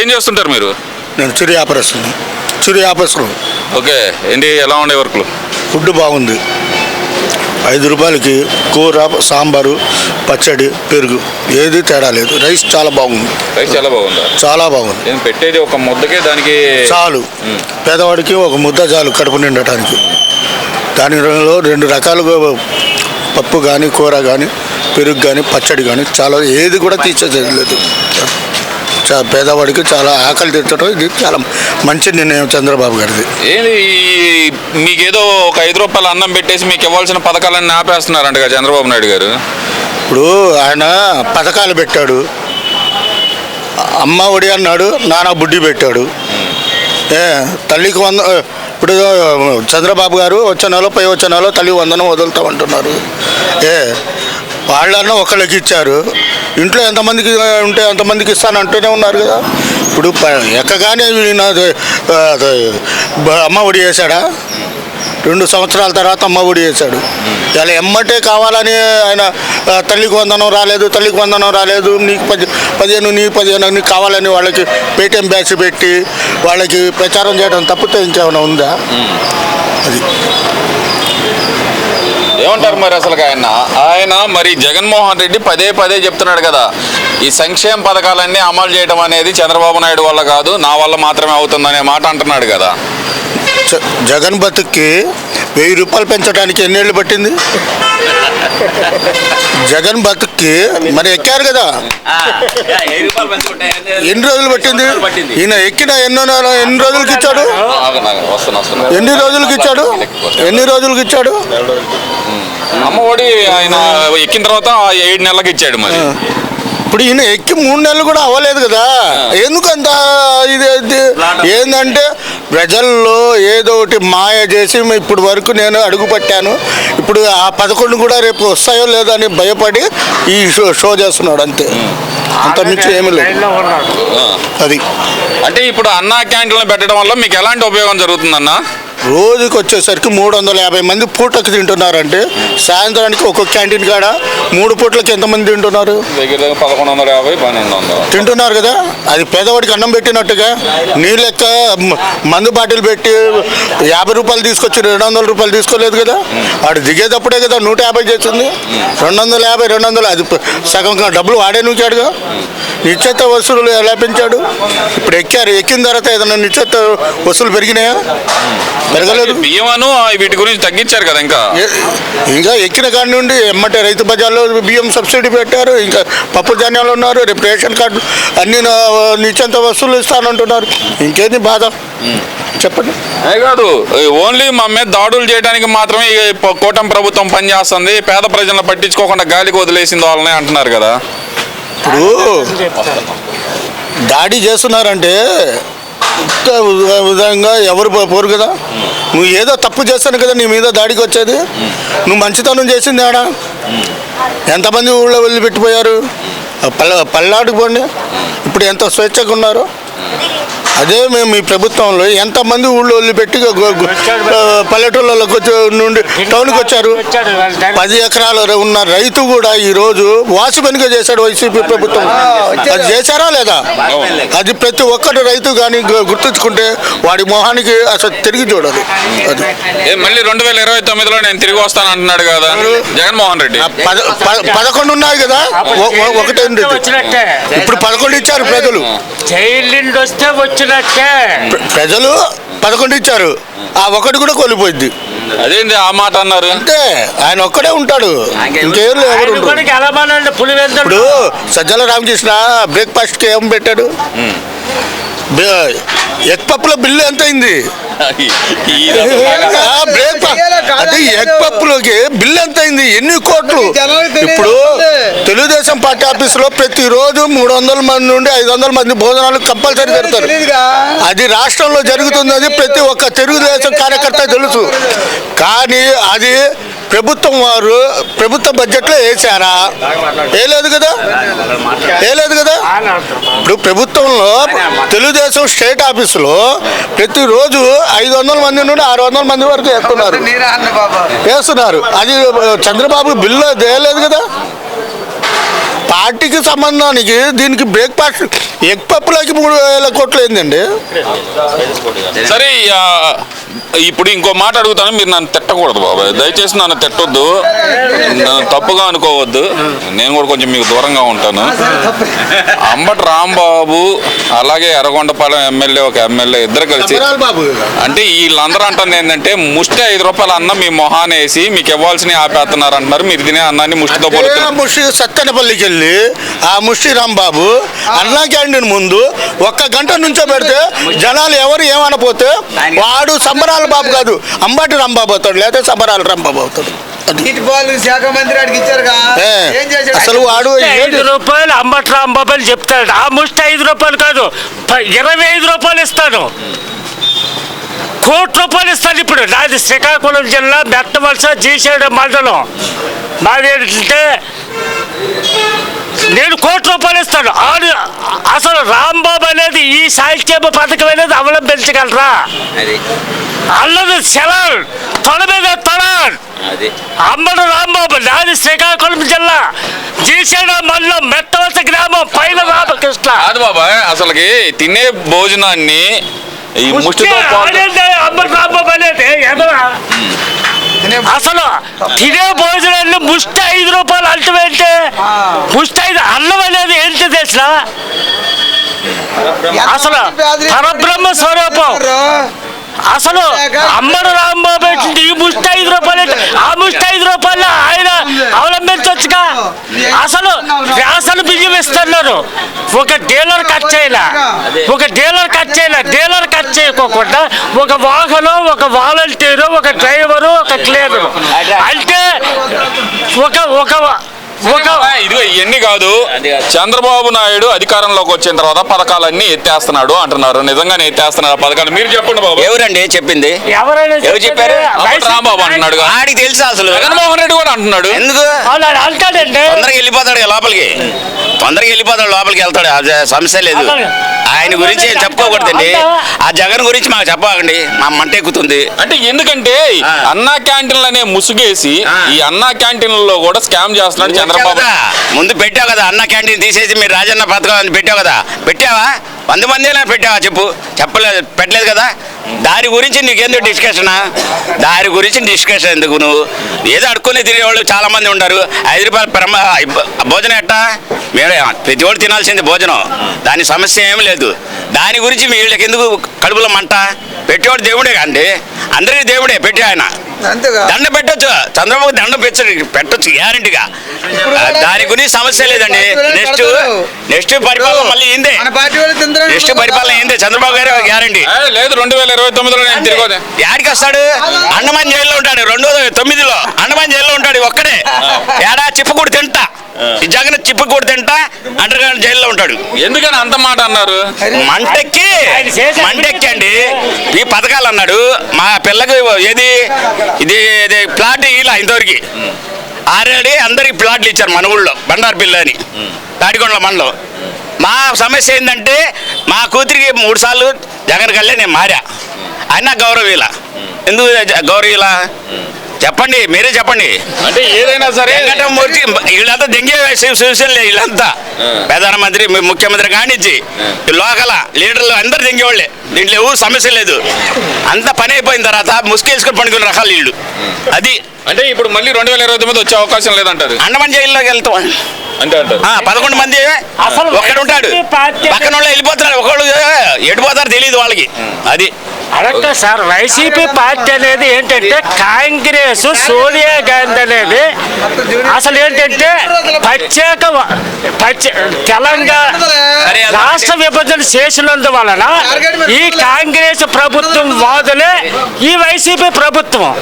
ఏం చేస్తుంటారు మీరు? నేను చిరు వ్యాపారస్తుని చిరు వ్యాపారస్తులు ఓకే ఏంటి ఎలా ఉండే వర్క్లు? ఫుడ్ బాగుంది. ఐదు రూపాయలకి కూర సాంబారు పచ్చడి పెరుగు ఏది తేడా లేదు. రైస్ చాలా బాగుంది. రైస్ చాలా బాగుందా? చాలా బాగుంది. నేను పెట్టేది ఒక ముద్దకే దానికి? చాలు. పేదవాడికి ఒక ముద్ద చాలు కడుపు నిండటానికి. దానిలో రెండు రకాలుగా పప్పు కానీ కూర కానీ పెరుగు కానీ పచ్చడి కానీ చాలా ఏది కూడా తీసేయలేదు చా పేదవాడికి చాలా ఆకలి తీర్చడం ఇది చాలా మంచి నిర్ణయం చంద్రబాబు గారిది. ఏంది ఈ- మీకేదో ఒక ఐదు రూపాయలు అన్నం పెట్టేసి మీకు ఇవ్వాల్సిన పథకాలన్నీ ఆపేస్తున్నారంట కదా చంద్రబాబు నాయుడు గారు. ఇప్పుడు ఆయన పథకాలు పెట్టాడు. అమ్మ ఒడి అన్నాడు నాన్న బుడ్డి పెట్టాడు. ఏ తల్లికి వంద ఇప్పుడు చంద్రబాబు గారు వచ్చే నెల పై వచ్చే నెల తల్లి వందనం వదులుతామంటున్నారు. ఏ వాళ్ళన్నా ఒకళ్ళకి ఇచ్చారు. ఇంట్లో ఎంతమందికి ఉంటే అంతమందికి ఇస్తాను అంటూనే ఉన్నారు కదా. ఇప్పుడు ఎక్కగానే అమ్మ ఒడి వేశాడా రెండు సంవత్సరాల తర్వాత అమ్మ ఒడి వేశాడు ఇలా ఎమ్మటే కావాలని ఆయన తల్లికి వందనం రాలేదు తల్లికి వందనం రాలేదు. నీకు పది పదిహేను నీ పదిహేను నీకు కావాలని వాళ్ళకి పేటీఎం బ్యాచ్ పెట్టి వాళ్ళకి ప్రచారం చేయడం తప్పితే ఇంకేమైనా ఉందా? అది. ఏమంటారు మరి అసలు ఆయన? ఆయన మరి జగన్మోహన్ రెడ్డి పదే పదే చెప్తున్నాడు కదా ఈ సంక్షేమ పథకాలన్నీ అమలు చేయడం అనేది చంద్రబాబు నాయుడు వల్ల కాదు నా వల్ల మాత్రమే అవుతుందనే మాట అంటున్నాడు కదా. జగన్ బతుక్కి వెయ్యి రూపాయలు పెంచడానికి ఎన్నేళ్ళు పట్టింది? జగన్ బతుక్కి మరి ఎక్కారు కదా? ఎన్ని రోజులు పట్టింది? ఈయన ఎక్కిన ఎన్నో నెల ఎన్ని రోజులకి ఇచ్చాడు. ఎన్ని రోజులకి ఇచ్చాడు? ఎన్ని రోజులకి ఇచ్చాడు? అమ్మ ఒడి ఆయన ఎక్కిన తర్వాత ఏడు నెలలకు ఇచ్చాడు మరి. ఇప్పుడు ఈయన ఎక్కి మూడు నెలలు కూడా అవ్వలేదు కదా. ఎందుకంత ఇది ఏంటంటే ప్రజల్లో ఏదో ఒకటి మాయ చేసి ఇప్పుడు వరకు నేను అడుగు పట్టాను. ఇప్పుడు ఆ పదకొండు కూడా రేపు వస్తాయో లేదో అని భయపడి ఈ షో షో చేస్తున్నాడు అంతే. అంత మించి ఏమీ లేదు. అది. అంటే ఇప్పుడు అన్నా క్యాంటీన్లు పెట్టడం వల్ల మీకు ఎలాంటి ఉపయోగం జరుగుతుందన్న? రోజుకి వచ్చేసరికి మూడు వందల యాభై మంది పూటకి తింటున్నారంటే సాయంత్రానికి ఒక్కొక్క క్యాంటీన్ కాడ మూడు పూటలకి ఎంతమంది తింటున్నారు? దగ్గర దగ్గర పదకొండు వందల యాభై పన్నెండు వందలు తింటున్నారు కదా? అది పేదవాడికి అన్నం పెట్టినట్టుగా నీ లెక్క మ- మందు బాటిల్ పెట్టి యాభై రూపాయలు తీసుకొచ్చి రెండు వందల రూపాయలు తీసుకోలేదు కదా? వాడు దిగేటప్పుడే కదా నూట యాభై చేసింది. రెండు వందల యాభై రెండు వందలు అది సగం డబ్బులు వాడే నూకాడుగా? నిశ్చిత వసూలు ఎలా పెంచాడు? ఇప్పుడు ఎక్కారు ఎక్కిన తర్వాత ఏదైనా నిశ్చిత వసూలు పెరిగినాయా? పెరగలేదు బియ్యమను వీటి గురించి తగ్గించారు కదా ఇంకా? ఇంకా ఎక్కిన కాడి నుండి ఎమ్మటే రైతు బజార్లో బియ్యం సబ్సిడీ పెట్టారు ఇంకా పప్పు ధాన్యాలు ఉన్నారు రేపు రేషన్ కార్డు అన్ని నిత్యంత వస్తువులు ఇస్తానంటున్నారు ఇంకేంది బాధ? చెప్పండి. అదే కాదు ఓన్లీ మా మీద దాడులు చేయడానికి మాత్రమే కూటమి ప్రభుత్వం పనిచేస్తుంది పేద ప్రజలను పట్టించుకోకుండా గాలికి వదిలేసింది వాళ్ళని అంటున్నారు కదా. ఇప్పుడు దాడి చేస్తున్నారంటే విధంగా ఎవరు పోరు కదా? నువ్వు ఏదో తప్పు చేస్తాను కదా నీ మీద దాడికి వచ్చేది? నువ్వు మంచితనం చేసింది ఆడ? ఎంతమంది ఊళ్ళో వెళ్ళి పెట్టిపోయారు? పల్ల పల్నాడుకు పోండి. ఇప్పుడు ఎంత స్వేచ్ఛగా ఉన్నారు? అదే మేము మీ ప్రభుత్వంలో ఎంతమంది ఊళ్ళో ఆ, పల్లెటూళ్ళలోకి వచ్చి నుండి టౌన్కి వచ్చారు? పది ఎకరాలు ఉన్న రైతు కూడా ఈ రోజు వాసి పనిగా చేశాడు వైసీపీ ప్రభుత్వం. అది చేశారా లేదా? అది ప్రతి ఒక్కటి రైతు కానీ గుర్తుంచుకుంటే వాడి మొహానికి అసలు తిరిగి చూడాలి అది. ఏ మళ్ళీ రెండు వేల ఇరవై తొమ్మిదిలో నేను తిరిగి వస్తాను అంటున్నాడు కదా. జగన్మోహన్ రెడ్డి. పదకొండు ఉన్నాయి కదా? ఒకటే ఇప్పుడు పదకొండు ఇచ్చారు ప్రజలు. జైలు వస్తే వచ్చినట్టే ప్ర- ప్రజలు పదకొండు ఇచ్చారు. ఆ ఒకటి కూడా కోల్పోయింది. అదేంటి ఆ మాట అన్నారు? అంతే ఆయన ఒక్కడే ఉంటాడు. ఎవరు ఇప్పుడు సజ్జల రామకృష్ణ బ్రేక్ఫాస్ట్కి ఏం పెట్టాడు? ఎగ్ పప్పుల బిల్లు ఎంత అయింది అది ఎగ్ పప్పులోకి బిల్లు ఎంత అయింది ఎన్ని కోట్లు? ఇప్పుడు తెలుగుదేశం పార్టీ ఆఫీసులో ప్రతిరోజు మూడు వందల మంది నుండి ఐదు వందల మంది భోజనాలు కంపల్సరీ పెడతారు. అది రాష్ట్రంలో జరుగుతున్నది ప్రతి ఒక్క తెలుగుదేశం కార్యకర్త తెలుసు. కానీ అది ప్రభుత్వం వారు ప్రభుత్వ బడ్జెట్లో వేసారా వేయలేదు కదా? వేయలేదు కదా ఇప్పుడు ప్రభుత్వంలో తెలుగుదేశం స్టేట్ ఆఫీసులో ప్రతిరోజు ఐదు వందల మంది నుండి ఆరు వందల మంది వరకు వేస్తున్నారు. వేస్తున్నారు. అది చంద్రబాబు బిల్లు వేయలేదు కదా? పార్టీకి సంబంధానికి దీనికి బ్రేక్ఫాస్ట్ ఎగ్ పప్పులోకి మూడు వేల కోట్లు ఏందండి? సరే ఇప్పుడు ఇంకో మాట అడుగుతాను మీరు నన్ను తిట్టకూడదు బాబాయ్ దయచేసి నన్ను తిట్టొద్దు. తప్పుగా అనుకోవద్దు. నేను కూడా కొంచెం మీకు దూరంగా ఉంటాను. అంబటి రాంబాబు అలాగే ఎర్రగొండపాలెం ఎమ్మెల్యే ఒక ఎమ్మెల్యే ఇద్దరు కలిసి అంటే వీళ్ళందరూ అంటుంది ఏంటంటే ముష్టి ఐదు రూపాయల అన్నం మీ మొహాన్ వేసి మీకు ఇవ్వాల్సిన ఆపేస్తున్నారు అంటున్నారు మీరు తినే అన్నాన్ని ముష్టితో అదే పోలుతున్నారు ముషి సత్తెనపల్లికి వెళ్ళి ఆ ముషి రాంబాబు అన్నా క్యాంటీన్ ముందు ఒక్క గంట నుంచో పెడితే జనాలు ఎవరు ఏమనపోతే వాడు సంబరాల బాబు కాదు. అంబటి రాంబాబు అవుతాడు లేదా సంబరాల రాంబాబు అవుతాడు. అసలు వాడు ఐదు రూపాయలు అంబటి రాంబాబులు చెప్తాడు. ఆ ముష్టి ఐదు రూపాయలు కాదు ప- ఇరవై ఐదు రూపాయలు ఇస్తాను కోటి రూపాయలు ఇస్తాను ఇప్పుడు. నాది శ్రీకాకుళం జిల్లా మెట్టవలస జీసేడు మండలం. మాది ఏంటంటే నేను కోటి రూపాయలు ఇస్తాను. ఆడు అసలు రాంబాబు అనేది ఈ సాహిత్యమ పథకం అనేది అవలంబించగలరా అది. అల్లది సెలల్ తొడ మీద అది. అమ్మడు రాంబాబు నాది శ్రీకాకుళం జిల్లా జీసేడ మండలం మెట్టవలస గ్రామం పైన రామకృష్ణ. కాదు బాబాయ్ అసలుకి తినే భోజనాన్ని ఈ ముష్టితో అమ్మడు రాంబాబు అనేది ఎదరా అసలు తినే భోజనాన్ని ముష్టి ఐదు రూపాయలు అంటమేంటి ముష్టి ఐదు అన్నం అనేది ఏంటి తెలిసిన? అసలు పరబ్రహ్మ స్వరూపం. అసలు అమ్మడు రాంబాబు ఈ ముష్టి ఐదు రూపాయలు? ఆ. ముష్టి ఐదు రూపాయలు ఆయన అవలంబించవచ్చుగా అసలు రేషన్ బియ్యం ఇస్తున్నారు. ఒక డీలర్ కట్ చేయాల ఒక డీలర్ కట్ చేయాల డీలర్ కట్ చేయకోకుండా ఒక వాహనం ఒక వాలంటీరు ఒక డ్రైవరు ఒక క్లీనరు. అంటే ఒక ఒక ఇదిగో ఇవన్నీ కాదు. చంద్రబాబు నాయుడు అధికారంలోకి వచ్చిన తర్వాత పథకాలన్నీ ఎత్తేస్తున్నాడు అంటున్నారు. నిజంగానే ఎత్తేస్తున్నారు పథకాలు. మీరు చెప్పండి బాబు. ఎవరండి? చెప్పింది? ఎవరు చెప్పారు? రాంబాబు అంటున్నాడు ఆడికి తెలుసు అసలు? జగన్మోహన్ రెడ్డి కూడా అంటున్నాడు. ఎందుకు? వెళ్ళిపోతాడు లోపలికి. తొందరగా వెళ్ళిపోతాడు లోపలికి వెళ్తాడు. అది సమస్య లేదు. ఆయన గురించి ఏం చెప్పుకోకూడదండి. ఆ జగన్ గురించి మాకు చెప్పకండి. మా మంట ఎక్కుతుంది. అంటే ఎందుకంటే. అన్నా క్యాంటీన్లు అనే ముసుగేసి. ఈ అన్నా క్యాంటీన్లలో కూడా స్కామ్ చేస్తున్నాడు చంద్రబాబు. ముందు పెట్టావు కదా అన్న క్యాంటీన్ తీసేసి మీరు రాజన్న పథకం పెట్టావు కదా. పెట్టావా? వంద మంది పెట్టావా చెప్పు. చెప్పలేదు పెట్టలేదు కదా. దాని గురించి నీకెందుకు డిస్కషన్ దాని గురించి డిస్కషన్ ఎందుకు నువ్వు? ఏదో అడుక్కుని తినేవాళ్ళు చాలామంది ఉంటారు. ఐదు రూపాయల ప్రమ భోజనం ఎట్టా? మీరే ప్రతి తినాల్సింది భోజనం. దాని సమస్య ఏం లేదు. దాని గురించి మీ వీళ్ళకి ఎందుకు కడుపులో మంట? పెట్టేవాడు దేవుడే అండి అందరికీ దేవుడే పెట్టి ఆయన. దండ పెట్టొచ్చు చంద్రబాబు దండ పెట్టచ్చు పెట్టొచ్చు గ్యారంటీగా. దాని గురించి సమస్య లేదండి. నెక్స్ట్ నెక్స్ట్ పరిపాలన మళ్ళీ ఏందే? నెక్స్ట్ పరిపాలన ఏందే? చంద్రబాబు గారు గ్యారంటీ. లేదు రెండు వేల ఇరవై తొమ్మిదిలో నేను తిరిగి యాడికి వస్తాడు? అండమాన్ జైల్లో ఉంటాడు. రెండు వేల తొమ్మిదిలో అండమాన్ జైల్లో ఉంటాడు. ఒక్కడే. ఏడా చిప్పకూడు తింటా. ఈ జగన్ చిప్పకూడు తింటా. అండర్ గ్రౌండ్ జైల్లో ఉంటాడు. ఎందుకని అంత మాట అన్నారు? మంటెక్కి. మంటెక్కి అండి ఈ పథకాలు అన్నాడు. మా పిల్లకి ఏది? ఇది ఇది ప్లాట్ ఇలా ఇంతవరకు. ఆల్రెడీ అందరికి ప్లాట్లు ఇచ్చారు మన ఊళ్ళో బండారు అని. తాడికొండల మండలం. మా సమస్య ఏంటంటే మా కూతురికి మూడు సార్లు జగన్ కళ్ళే నేను మారా. అయినా గౌరవ ఇలా ఎందుకు జ- గౌరవ ఇలా చెప్పండి మీరే చెప్పండి. అంటే ఏదైనా సరే వెంకటమూర్తి వీళ్ళంతా దెంగే శివసేనలే వీళ్ళంతా. ప్రధానమంత్రి ముఖ్యమంత్రి కానిచ్చి లోకల లీడర్లు అందరు దెంగేవాళ్ళే దీంట్లో ఎవరు సమస్య లేదు. అంత పని అయిపోయిన తర్వాత ముసుకేసుకొని పండుకునే రకాలు వీళ్ళు అది అంటే ఇప్పుడు మళ్ళీ రెండు వేల ఇరవై తొమ్మిది వచ్చే అవకాశం లేదంటారు? అండమాన్ జైల్లోకి వెళ్తాం. అంటే అంటారు. ఆ, పదకొండు మంది అసలు ఒక్కడ ఉంటాడు. పక్కన వాళ్ళు వెళ్ళిపోతున్నారు. ఒకళ్ళు ఎడిపోతారు తెలియదు వాళ్ళకి. అది అడగ సార్ వైసీపీ పార్టీ అనేది ఏంటంటే కాంగ్రెస్ సోనియా గాంధీ అనేది అసలు ఏంటంటే ప్రత్యేక తెలంగాణ రాష్ట్ర విభజన చేసినందువలన ఈ కాంగ్రెస్ ప్రభుత్వం వాదులే ఈ వైసీపీ ప్రభుత్వం.